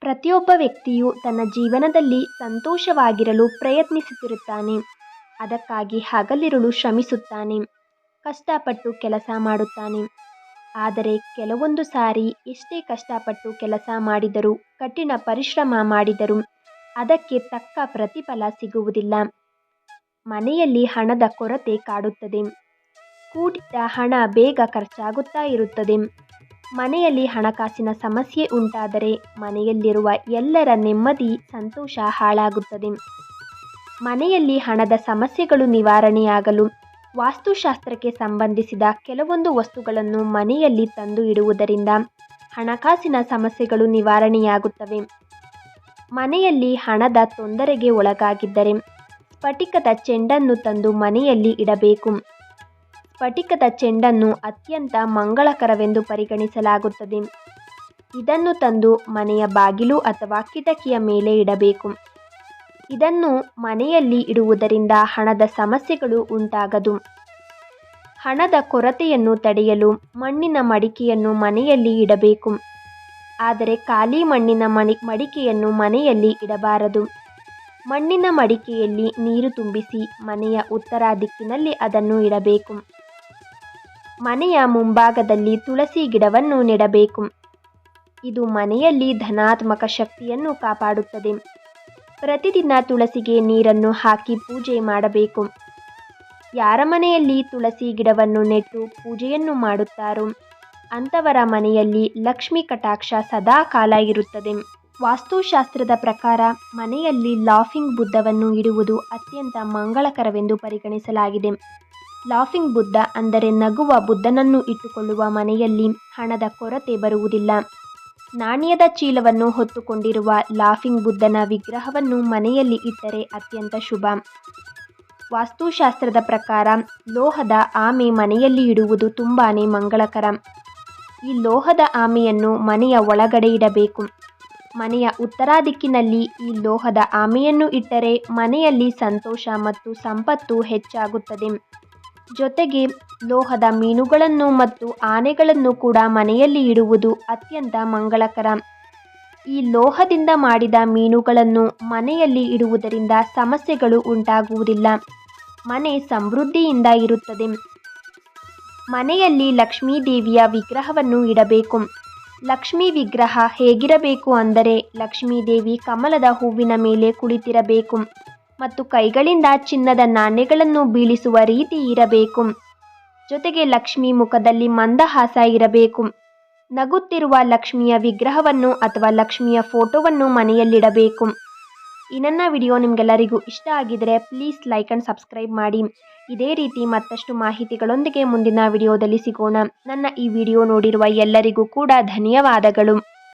ಪ್ರತಿಯೊಬ್ಬ ವ್ಯಕ್ತಿಯು ತನ್ನ ಜೀವನದಲ್ಲಿ ಸಂತೋಷವಾಗಿರಲು ಪ್ರಯತ್ನಿಸುತ್ತಿರುತ್ತಾನೆ. ಅದಕ್ಕಾಗಿ ಹಗಲಿರುಳು ಶ್ರಮಿಸುತ್ತಾನೆ. ಕಷ್ಟಪಟ್ಟು ಕೆಲಸ ಮಾಡುತ್ತಾನೆ. ಆದರೆ ಕೆಲವೊಂದು ಸಾರಿ ಎಷ್ಟೇ ಕಷ್ಟಪಟ್ಟು ಕೆಲಸ ಮಾಡಿದರೂ, ಕಠಿಣ ಪರಿಶ್ರಮ ಮಾಡಿದರೂ ಅದಕ್ಕೆ ತಕ್ಕ ಪ್ರತಿಫಲ ಸಿಗುವುದಿಲ್ಲ. ಮನೆಯಲ್ಲಿ ಹಣದ ಕೊರತೆ ಕಾಡುತ್ತದೆ. ಕೂಡಿದ ಹಣ ಬೇಗ ಖರ್ಚಾಗುತ್ತಾ ಇರುತ್ತದೆ. ಮನೆಯಲ್ಲಿ ಹಣಕಾಸಿನ ಸಮಸ್ಯೆ ಉಂಟಾದರೆ ಮನೆಯಲ್ಲಿರುವ ಎಲ್ಲರ ನೆಮ್ಮದಿ, ಸಂತೋಷ ಹಾಳಾಗುತ್ತದೆ. ಮನೆಯಲ್ಲಿ ಹಣದ ಸಮಸ್ಯೆಗಳು ನಿವಾರಣೆಯಾಗಲು ವಾಸ್ತುಶಾಸ್ತ್ರಕ್ಕೆ ಸಂಬಂಧಿಸಿದ ಕೆಲವೊಂದು ವಸ್ತುಗಳನ್ನು ಮನೆಯಲ್ಲಿ ತಂದು ಇಡುವುದರಿಂದ ಹಣಕಾಸಿನ ಸಮಸ್ಯೆಗಳು ನಿವಾರಣೆಯಾಗುತ್ತವೆ. ಮನೆಯಲ್ಲಿ ಹಣದ ತೊಂದರೆಗೆ ಒಳಗಾಗಿದ್ದರೆ ಸ್ಫಟಿಕದ ಚೆಂಡನ್ನು ತಂದು ಮನೆಯಲ್ಲಿ ಇಡಬೇಕು. ಸ್ಫಟಿಕದ ಚೆಂಡನ್ನು ಅತ್ಯಂತ ಮಂಗಳಕರವೆಂದು ಪರಿಗಣಿಸಲಾಗುತ್ತದೆ. ಇದನ್ನು ತಂದು ಮನೆಯ ಬಾಗಿಲು ಅಥವಾ ಕಿಟಕಿಯ ಮೇಲೆ ಇಡಬೇಕು. ಇದನ್ನು ಮನೆಯಲ್ಲಿ ಇಡುವುದರಿಂದ ಹಣದ ಸಮಸ್ಯೆಗಳು ಉಂಟಾಗದು. ಹಣದ ಕೊರತೆಯನ್ನು ತಡೆಯಲು ಮಣ್ಣಿನ ಮಡಿಕೆಯನ್ನು ಮನೆಯಲ್ಲಿ ಇಡಬೇಕು. ಆದರೆ ಖಾಲಿ ಮಣ್ಣಿನ ಮಣಿ, ಮಡಿಕೆಯನ್ನು ಮನೆಯಲ್ಲಿ ಇಡಬಾರದು. ಮಣ್ಣಿನ ಮಡಿಕೆಯಲ್ಲಿ ನೀರು ತುಂಬಿಸಿ ಮನೆಯ ಉತ್ತರ ದಿಕ್ಕಿನಲ್ಲಿ ಅದನ್ನು ಇಡಬೇಕು. ಮನೆಯ ಮುಂಭಾಗದಲ್ಲಿ ತುಳಸಿ ಗಿಡವನ್ನು ನೆಡಬೇಕು. ಇದು ಮನೆಯಲ್ಲಿ ಧನಾತ್ಮಕ ಶಕ್ತಿಯನ್ನು ಕಾಪಾಡುತ್ತದೆ. ಪ್ರತಿದಿನ ತುಳಸಿಗೆ ನೀರನ್ನು ಹಾಕಿ ಪೂಜೆ ಮಾಡಬೇಕು. ಯಾರ ಮನೆಯಲ್ಲಿ ತುಳಸಿ ಗಿಡವನ್ನು ನೆಟ್ಟು ಪೂಜೆಯನ್ನು ಮಾಡುತ್ತಾರೋ, ಅಂಥವರ ಮನೆಯಲ್ಲಿ ಲಕ್ಷ್ಮಿ ಕಟಾಕ್ಷ ಸದಾ ಕಾಲ ಇರುತ್ತದೆ. ವಾಸ್ತುಶಾಸ್ತ್ರದ ಪ್ರಕಾರ ಮನೆಯಲ್ಲಿ ಲಾಫಿಂಗ್ ಬುದ್ಧವನ್ನು ಇಡುವುದು ಅತ್ಯಂತ ಮಂಗಳಕರವೆಂದು ಪರಿಗಣಿಸಲಾಗಿದೆ. ಲಾಫಿಂಗ್ ಬುದ್ಧ ಅಂದರೆ ನಗುವ ಬುದ್ಧನನ್ನು ಇಟ್ಟುಕೊಳ್ಳುವ ಮನೆಯಲ್ಲಿ ಹಣದ ಕೊರತೆ ಬರುವುದಿಲ್ಲ. ನಾಣ್ಯದ ಚೀಲವನ್ನು ಹೊತ್ತುಕೊಂಡಿರುವ ಲಾಫಿಂಗ್ ಬುದ್ಧನ ವಿಗ್ರಹವನ್ನು ಮನೆಯಲ್ಲಿ ಇಟ್ಟರೆ ಅತ್ಯಂತ ಶುಭ. ವಾಸ್ತುಶಾಸ್ತ್ರದ ಪ್ರಕಾರ ಲೋಹದ ಆಮೆ ಮನೆಯಲ್ಲಿ ಇಡುವುದು ತುಂಬಾ ಮಂಗಳಕರ. ಈ ಲೋಹದ ಆಮೆಯನ್ನು ಮನೆಯ ಒಳಗಡೆ ಇಡಬೇಕು. ಮನೆಯ ಉತ್ತರ ದಿಕ್ಕಿನಲ್ಲಿ ಈ ಲೋಹದ ಆಮೆಯನ್ನು ಇಟ್ಟರೆ ಮನೆಯಲ್ಲಿ ಸಂತೋಷ ಮತ್ತು ಸಂಪತ್ತು ಹೆಚ್ಚಾಗುತ್ತದೆ. ಜೊತೆಗೆ ಲೋಹದ ಮೀನುಗಳನ್ನು ಮತ್ತು ಆನೆಗಳನ್ನು ಕೂಡ ಮನೆಯಲ್ಲಿ ಇಡುವುದು ಅತ್ಯಂತ ಮಂಗಳಕರ. ಈ ಲೋಹದಿಂದ ಮಾಡಿದ ಮೀನುಗಳನ್ನು ಮನೆಯಲ್ಲಿ ಇಡುವುದರಿಂದ ಸಮಸ್ಯೆಗಳು ಉಂಟಾಗುವುದಿಲ್ಲ. ಮನೆ ಸಮೃದ್ಧಿಯಿಂದ ಇರುತ್ತದೆ. ಮನೆಯಲ್ಲಿ ಲಕ್ಷ್ಮೀ ದೇವಿಯ ವಿಗ್ರಹವನ್ನು ಇಡಬೇಕು. ಲಕ್ಷ್ಮೀ ವಿಗ್ರಹ ಹೇಗಿರಬೇಕು ಅಂದರೆ ಲಕ್ಷ್ಮೀ ದೇವಿ ಕಮಲದ ಹೂವಿನ ಮೇಲೆ ಕುಳಿತಿರಬೇಕು. ಮತ್ತು ಕೈಗಳಿಂದ ಚಿನ್ನದ ನಾಣ್ಯಗಳನ್ನು ಬೀಳಿಸುವ ರೀತಿ ಇರಬೇಕು. ಜೊತೆಗೆ ಲಕ್ಷ್ಮಿ ಮುಖದಲ್ಲಿ ಮಂದಹಾಸ ಇರಬೇಕು. ನಗುತ್ತಿರುವ ಲಕ್ಷ್ಮಿಯ ವಿಗ್ರಹವನ್ನು ಅಥವಾ ಲಕ್ಷ್ಮಿಯ ಫೋಟೋವನ್ನು ಮನೆಯಲ್ಲಿಡಬೇಕು. ಈ ನನ್ನ ವಿಡಿಯೋ ನಿಮಗೆಲ್ಲರಿಗೂ ಇಷ್ಟ ಆಗಿದರೆ ಪ್ಲೀಸ್ ಲೈಕ್ ಆ್ಯಂಡ್ ಸಬ್ಸ್ಕ್ರೈಬ್ ಮಾಡಿ. ಇದೇ ರೀತಿ ಮತ್ತಷ್ಟು ಮಾಹಿತಿಗಳೊಂದಿಗೆ ಮುಂದಿನ ವಿಡಿಯೋದಲ್ಲಿ ಸಿಗೋಣ. ನನ್ನ ಈ ವಿಡಿಯೋ ನೋಡಿರುವ ಎಲ್ಲರಿಗೂ ಕೂಡ ಧನ್ಯವಾದಗಳು.